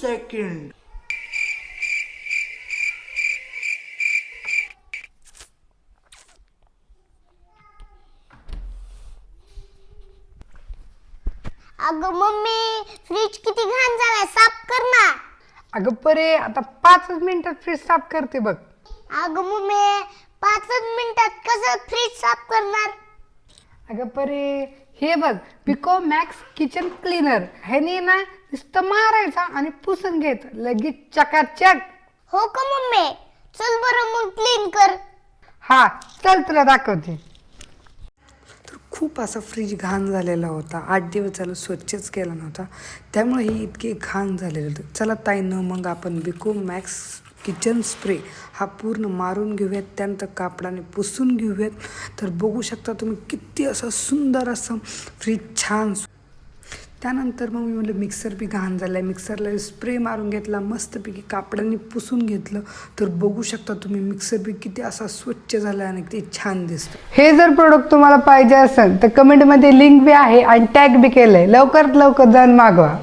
Second. अगं mummy fridge किती घाण झालाय साफ कर ना. अगं परे आता पाचच मिनिटात फ्रीज साफ करते बघ. अगं मम्मी पाचच मिनिटात कसं फ्रीज साफ करणार? अगं परे हे बघ पिको मॅक्स किचन क्लीनर ह्याने ना नुसतं मारायचा आणि पुसून घ्यायचं लगेच चकाचक. हो का मम्मी? चल बरं मग क्लीन कर. हा चल तुला दाखवते. तर खूप असा फ्रीज घाण झालेला होता. आठ दिवस झालं स्वच्छच केला नव्हता. त्यामुळे हे इतके घाण झालेले होते. चला ताईनं मग आपण बिको मॅक्स किचन स्प्रे हा पूर्ण मारून घेऊयात. त्यानंतर कापडाने पुसून घेऊयात. तर बघू शकता तुम्ही किती असं सुंदर असं फ्रीज छान त्यानंतर मग मी म्हटलं मिक्सर बी घाण झालं आहे मिक्सरला स्प्रे मारून घेतला मस्तपैकी कापडाने पुसून घेतलं. तर बघू शकता तुम्ही मिक्सर बी किती असा स्वच्छ झाला आणि किती छान दिसतं हे जर प्रोडक्ट तुम्हाला पाहिजे असेल तर कमेंटमध्ये लिंक बी आहे आणि टॅग बी केलं आहे लवकरात लवकर जाऊन मागवा.